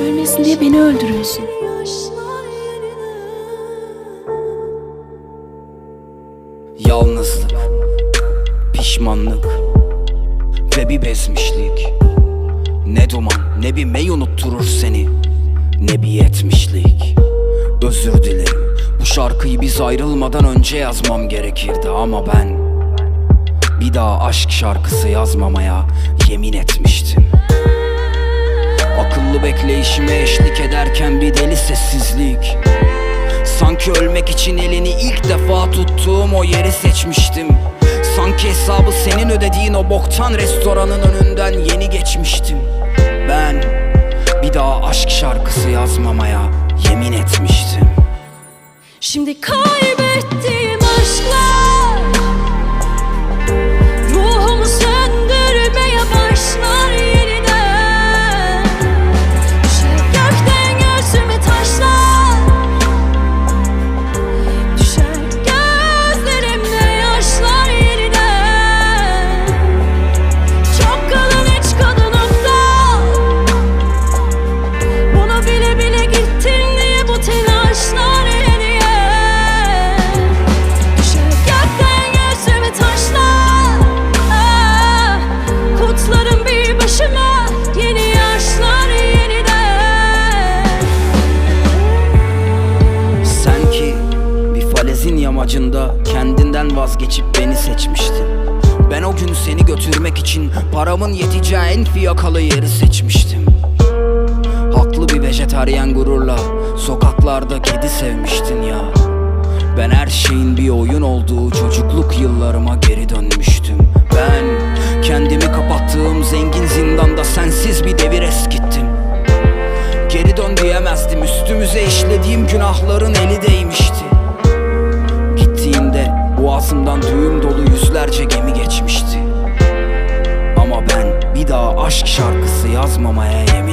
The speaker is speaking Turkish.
Ölmesin diye beni öldürüyorsun. Yalnızlık, pişmanlık ve bir bezmişlik. Ne duman ne bir mey unutturur seni Ne bir yetmişlik. Özür dilerim bu şarkıyı biz ayrılmadan önce yazmam gerekirdi ama ben Bir daha aşk şarkısı yazmamaya yemin etmiştim Akıllı bekleyişime eşlik ederken bir deli sessizlik. Sanki ölmek için elini ilk defa tuttuğum o yeri seçmiştim. Sanki hesabı senin ödediğin o boktan restoranın önünden yeni geçmiştim. Ben bir daha aşk şarkısı yazmamaya yemin etmiştim. Şimdi kaybettiğim falezin yamacında kendinden vazgeçip beni seçmiştin. Ben o gün seni götürmek için paramın yeteceği en fiyakalı yeri seçmiştim. Haklı bir vejetaryen gururla sokaklarda kedi sevmiştin ya. Ben her şeyin bir oyun olduğu çocukluk yıllarıma geri dönmüştüm. Ben kendimi kapattığım zengin zindanda sensiz bir devir eskittim. Geri dön diyemezdim üstümüze işlediğim günahların eli değmişti boğazımdan düğüm dolu yüzlerce gemi geçmişti. Ama ben bir daha aşk şarkısı yazmamaya yemin